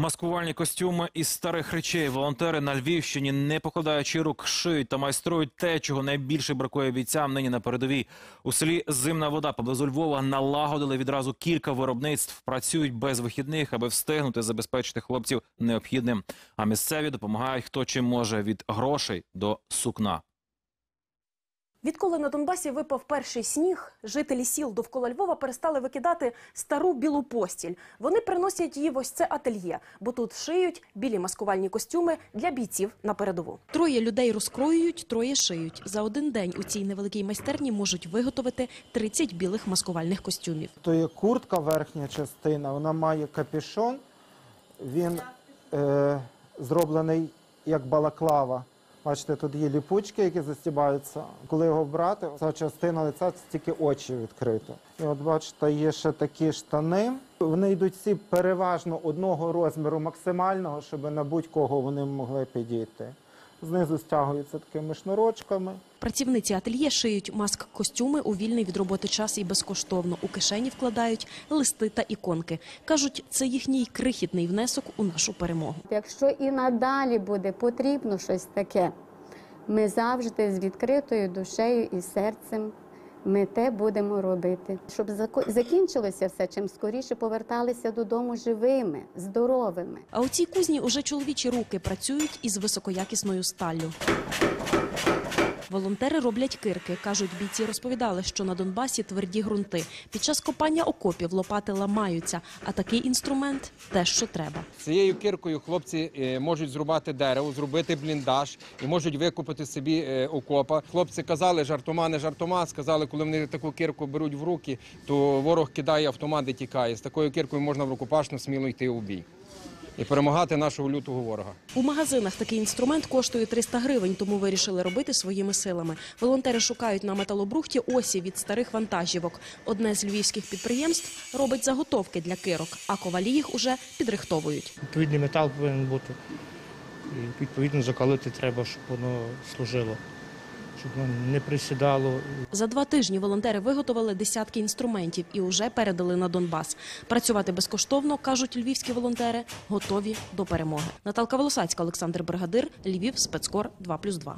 Маскувальні костюми із старих речей волонтери на Львівщині, не покладаючи рук, шиють та майструють те, чого найбільше бракує бійцям нині на передовій. У селі Зимна вода поблизу Львова налагодили відразу кілька виробництв. Працюють без вихідних, аби встигнути забезпечити хлопців необхідним. А місцеві допомагають хто чим може від грошей до сукна. Відколи на Донбасі випав перший сніг, жителі сіл довкола Львова перестали викидати стару білу постіль. Вони приносять її в ось це ательє, бо тут шиють білі маскувальні костюми для бійців на передову. Троє людей розкроюють, троє шиють. За один день у цій невеликій майстерні можуть виготовити 30 білих маскувальних костюмів. То є куртка, верхня частина, вона має капюшон, він е, зроблений як балаклава. Бачите, тут є ліпучки, які застібаються. Коли його вбрати, ця частина лиця це тільки очі відкрито. І от бачите, є ще такі штани. Вони йдуть всі переважно одного розміру максимального, щоб на будь-кого вони могли підійти. Знизу стягуються такими шнурочками. Працівниці ательє шиють маск-костюми у вільний від роботи час і безкоштовно. У кишені вкладають листи та іконки. Кажуть, це їхній крихітний внесок у нашу перемогу. Якщо і надалі буде потрібно щось таке, ми завжди з відкритою душею і серцем ми те будемо робити. Щоб закінчилося все, чим скоріше поверталися додому живими, здоровими. А у цій кузні уже чоловічі руки працюють із високоякісною сталлю. Волонтери роблять кирки. Кажуть, бійці розповідали, що на Донбасі тверді ґрунти. Під час копання окопів лопати ламаються, а такий інструмент те, що треба. Цією киркою хлопці е, можуть зрубати дерево, зробити бліндаж і можуть викопати собі е, окопа. Хлопці казали, жартома, не жартома. Сказали, коли вони таку кирку беруть в руки, то ворог кидає автомат і тікає. З такою киркою можна в рукопашну сміло йти у бій і перемагати нашого лютого ворога. У магазинах такий інструмент коштує 300 гривень, тому вирішили робити своїми силами. Волонтери шукають на металобрухті осі від старих вантажівок. Одне з львівських підприємств робить заготовки для кирок, а ковалі їх уже підрихтовують. Відповідний метал повинен бути. І відповідно закалити треба, щоб воно служило, щоб не присідало. За два тижні волонтери виготовили десятки інструментів і уже передали на Донбас. Працювати безкоштовно, кажуть львівські волонтери, готові до перемоги. Наталка Волосацька, Олександр Бригадир, Львів, спецкор 2+,2.